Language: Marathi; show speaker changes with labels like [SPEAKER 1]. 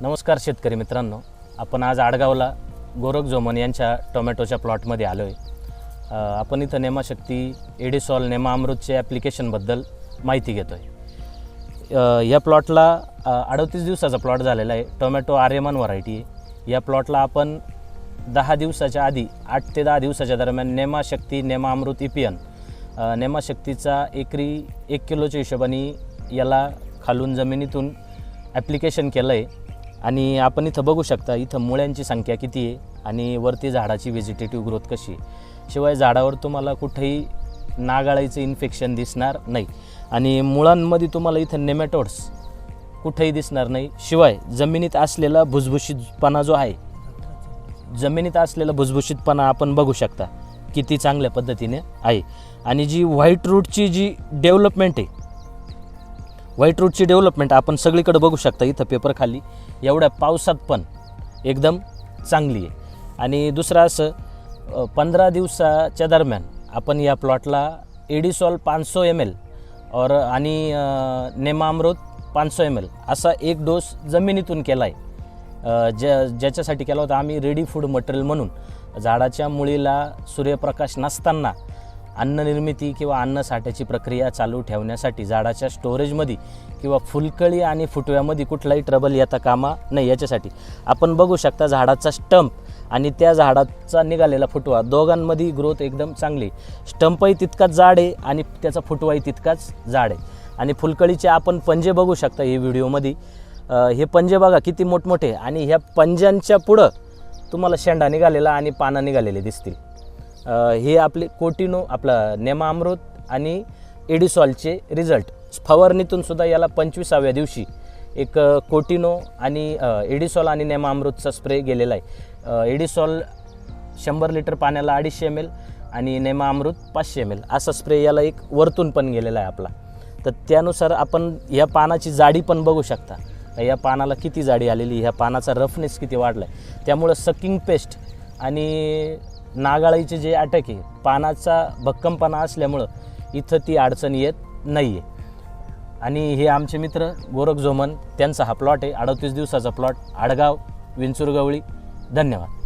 [SPEAKER 1] नमस्कार शेतकरी मित्रांनो. आपण आज आडगावला गोरख जोमन यांच्या टोमॅटोच्या प्लॉटमध्ये आलो आहे आपण इथं नेमाशक्ती एडिसॉल नेमा अमृतच्या ॲप्लिकेशनबद्दल माहिती घेतो आहे या प्लॉटला अडतीस दिवसाचा प्लॉट झालेला आहे. टोमॅटो आर्यमान व्हरायटी आहे. या प्लॉटला आपण दहा दिवसाच्या आधी आठ ते दहा दिवसाच्या दरम्यान नेमाशक्ती नेमा अमृत इपियन नेमाशक्तीचा एकरी एक किलोच्या हिशोबाने याला खालून जमिनीतून ॲप्लिकेशन केलं आहे आणि आपण इथं बघू शकता इथं मुळ्यांची संख्या किती आहे आणि वरती झाडाची व्हेजिटेटिव्ह ग्रोथ कशी आहे. शिवाय झाडावर तुम्हाला कुठेही नागाळायचं इन्फेक्शन दिसणार नाही. आणि मुळांमध्ये तुम्हाला इथं नेमॅटोड्स कुठेही दिसणार नाही. शिवाय जमिनीत असलेला भुसभुशीतपणा जो आहे जमिनीत असलेला भुसभुशीतपणा आपण बघू शकता किती चांगल्या पद्धतीने आहे. आणि जी व्हाईट रूटची जी डेव्हलपमेंट आहे व्हाईट रूटची डेव्हलपमेंट आपण सगळीकडे बघू शकता इथं पेपर खाली. एवढ्या पावसात पण एकदम चांगली आहे. आणि दुसरं असं पंधरा दिवसाच्या दरम्यान आपण या प्लॉटला एडिसॉल पाचसो एम एल और आणि नेमामृत पाचशो एम एल असा एक डोस जमिनीतून केला आहे ज्या ज्याच्यासाठी केला होता आम्ही रेडी फूड मटेरियल म्हणून. झाडाच्या मुळीला सूर्यप्रकाश नसताना अन्न निर्मिती किंवा अन्न साठ्याची प्रक्रिया चालू ठेवण्यासाठी झाडाच्या स्टोरेजमध्ये किंवा फुलकळी आणि फुटव्यामध्ये कुठलाही ट्रबल येता कामा नाही याच्यासाठी. आपण बघू शकता झाडाचा स्टंप आणि त्या झाडाचा निघालेला फुटवा दोघांमध्ये ग्रोथ एकदम चांगली. स्टंपही तितकाच जाड आहे आणि त्याचा फुटवाही तितकाच जाड आहे. आणि फुलकळीचे आपण पंजे बघू शकता हे व्हिडिओमध्ये हे पंजे बघा किती मोठमोठे आणि ह्या पंजांच्या पुढं तुम्हाला शेंडा निघालेला आणि पानं निघालेले दिसतील. हे आपले कोटिनो आपला नेमा अमृत आणि एडिसॉलचे रिझल्ट फवारणीतून सुद्धा याला पंचवीसाव्या दिवशी एक कोटिनो आणि एडिसॉल आणि नेमा अमृतचा स्प्रे गेलेला आहे. एडिसॉल शंभर लिटर पाण्याला अडीचशे एम एल आणि नेमा अमृत पाचशे एम एल असा स्प्रे याला एक वरतून पण गेलेला आहे आपला. तर त्यानुसार आपण ह्या पानाची जाडी पण बघू शकता. या पानाला किती जाडी आलेली ह्या पानाचा रफनेस किती वाढला आहे त्यामुळं सकिंग पेस्ट आणि नागाळीचे जे अटॅक आहे पानाचा भक्कमपणा असल्यामुळं इथं ती अडचण येत नाही आहे आणि हे आमचे मित्र गोरख जोमन त्यांचा हा प्लॉट आहे. अडतीस दिवसाचा प्लॉट आडगाव विंचुरगवळी धन्यवाद.